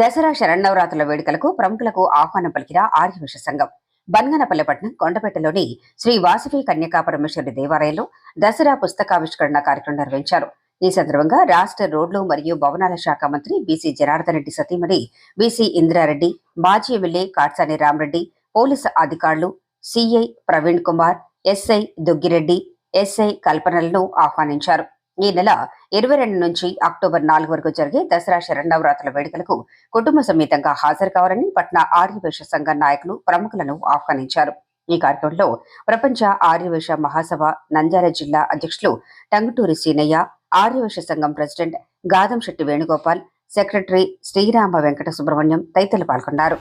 దసరా శరణవరాత్రుల వేడుకలకు ప్రముఖులకు ఆహ్వానం పలికిన ఆర్యవైశ్య సంఘం. బన్గనపల్లెపట్నం కొండపేటలోని శ్రీ వాసవి కన్యకా పరమేశ్వరి దేవాలయంలో దసరా పుస్తకావిష్కరణ కార్యక్రమం నిర్వహించారు. ఈ సందర్భంగా రాష్ట్ర రోడ్లు మరియు భవనాల శాఖ మంత్రి బీసీ జనార్దన్ రెడ్డి సతీమణి బీసీ ఇందిరారెడ్డి మాజీ ఎమ్మెల్యే కాట్సాని రామరెడ్డి పోలీసు అధికారులు CI Praveen Kumar SI Duggireddy SI కల్పనలను ఆహ్వానించారు. ఈ నెల ఇరవై రెండు నుంచి అక్టోబర్ నాలుగు వరకు జరిగే దసరా శరన్నవరాత్రుల వేడుకలకు కుటుంబ సమేతంగా హాజరు కావాలని పట్న ఆర్యవేశ సంఘ నాయకులు ప్రముఖులను ఆహ్వానించారు. ఈ కార్యక్రమంలో ప్రపంచ ఆర్యవేశ మహాసభ నంద్యాల జిల్లా అధ్యక్షులు టంగుటూరి సీనయ్య ఆర్యవేశ సంఘం ప్రెసిడెంట్ గాదంశెట్టి వేణుగోపాల్ సెక్రటరీ శ్రీరామ వెంకట సుబ్రహ్మణ్యం తదితరులు పాల్గొన్నారు.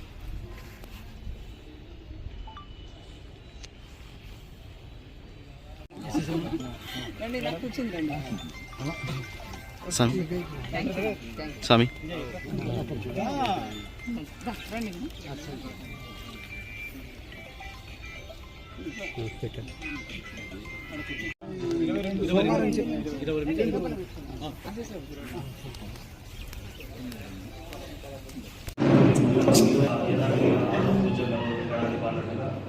స్వామి. స్వామి.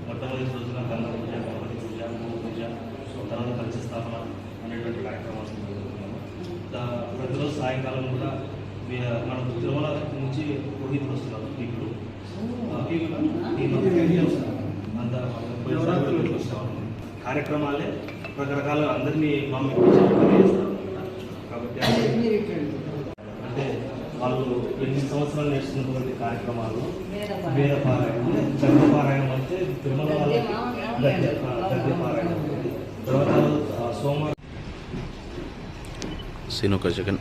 మొట్టమొదటి రోజున గంధ పూజ గణపతి పూజ భూ పూజ తర్వాత పంచస్థాపన అనేటువంటి కార్యక్రమాలు జరుగుతున్నాము దా- ప్రతిరోజు సాయంకాలం కూడా మన తిరుమల నుంచి పురోహితులు వస్తున్నారు ఇప్పుడు. అంత పోయినసారి వస్తాము కార్యక్రమాలే రకరకాల అందరినీ మమ్మీ చేస్తారు కాబట్టి అంటే వాళ్ళు ఎన్ని సంవత్సరాలు నేర్చుకున్నటువంటి కార్యక్రమాలు? వేద పారాయణం గద్య పారాయణం అంటే తిరుమల వాళ్ళకి గద్య ఆ, గద్య పారాయణం ఉంటుంది. తర్వాత సోమవారం సీన్ ఒక సెకండ్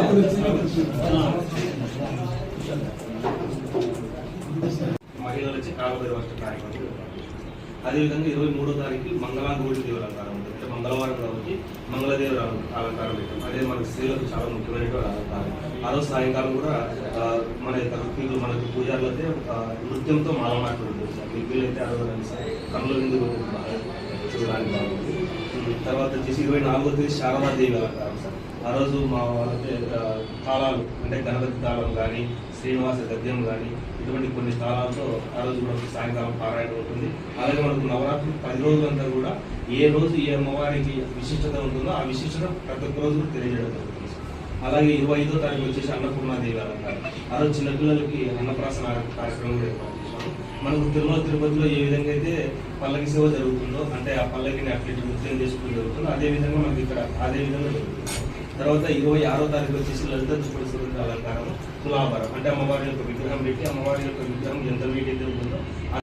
మహిళల అదేవిధంగా ఇరవై మూడో తారీఖు మంగళాంగోటి దేవుల అలంకారం ఉంటుంది. అంటే మంగళవారం కాబట్టి మంగళదేవుడు అలంకారం పెట్టాం అదే మనకి స్త్రీలకు చాలా ముఖ్యమైనటువంటి అలంకారం. ఆ రోజు సాయంకాలం కూడా మన యొక్క ఋత్వికులు మనకి పూజారులైతే అయితే నృత్యంతో మాలమాటలు ఉంటుంది సార్ మీ పిల్లలైతే ఆ రోజు కళ్ళు ఎందుకు చూడడానికి బాగుంది. తర్వాత వచ్చేసి ఇరవై నాలుగో తేదీ శారదాదేవి అలంకారం సార్. ఆ రోజు మా వాళ్ళకి తాళాలు అంటే గణపతి తాళం కానీ శ్రీనివాస గద్యం కానీ ఇటువంటి కొన్ని స్థలాలతో ఆ రోజు మనకు సాయంకాలం పారాయణ ఉంటుంది అలాగే మనకు నవరాత్రి పది రోజులంతా కూడా ఏ రోజు ఏ అమ్మవారికి విశిష్టత ఉంటుందో ఆ విశిష్టత ప్రతి ఒక్క రోజు తెలియజేయడం జరుగుతుంది. అలాగే ఇరవై ఐదో తారీఖు వచ్చేసి అన్నపూర్ణాదేవి అలంకారం ఆ రోజు చిన్నపిల్లలకి అన్నప్రాసన కార్యక్రమం ఏర్పాటు చేశాము మనకు తిరుమల తిరుపతిలో ఏ విధంగా అయితే పల్లకి సేవ జరుగుతుందో అంటే ఆ పల్లకిని అట్లయితే నృత్యం చేసుకుని జరుగుతుందో అదే విధంగా మనకి ఇక్కడ అదే విధంగా జరుగుతుంది. తర్వాత ఇరవై ఆరో తారీఖు వచ్చేసి లలిత దుష్పరిశుద్ధ అలంకారం తులాభారం అంటే అమ్మవారి యొక్క విగ్రహం పెట్టి అమ్మవారి యొక్క విగ్రహం ఎంత వెయిట్ అయితే ఉంటుందో ఆ-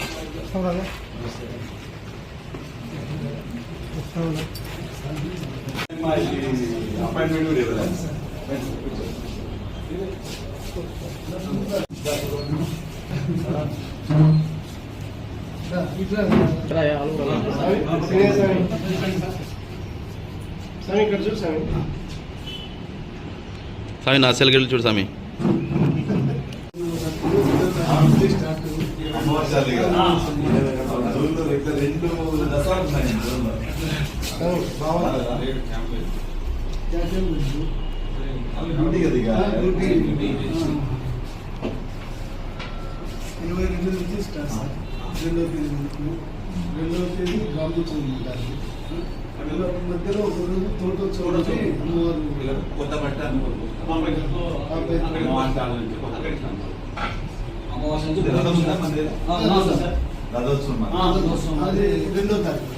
అపాయింట్మెంట్ కూడా ఇవ్వలేదు స్వామి ఇక్కడ చూడు స్వామి స్వామి నా సెల్కి చూడు స్వామి అమ్మవారి కదా. రెండు ఇరవై రెండు నుంచి స్టార్ట్ సార్ రెండవ తేదీ వరకు రెండవ తేదీ రామోత్సవం అందులో మధ్యలో ఒక రోజు తోట చూడటి అమ్మవారు కొత్త బట్ట ఇది రథోత్సవం. అది రెండో తారీఖు.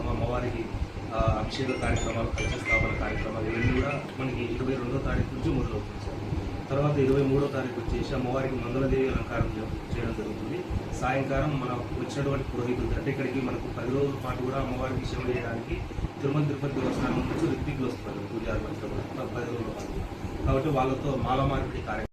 కార్యక్రమం అమ్మవారికి అభిషేక కార్యక్రమాలు కలశ స్థాపన కార్యక్రమాలు ఇవన్నీ కూడా మనకి ఇరవై రెండో తారీఖు నుంచి మొదలవుతుంది సార్ తర్వాత ఇరవై మూడో తారీఖు వచ్చేసి అమ్మవారికి మంగళదేవి అలంకారం చేయడం జరుగుతుంది. సాయంకాలం మన వచ్చినటువంటి పురోహితులు అంటే ఇక్కడికి మనకు పది రోజుల పాటు కూడా అమ్మవారికి సేవ చేయడానికి తిరుమల తిరుపతి దేవస్థానం నుంచి రిత్వికులు వస్తారు పూజారులు అంతా కూడా పది రోజుల పాటు. కాబట్టి వాళ్ళతో మాల మార్పిడి కార్యక్రమం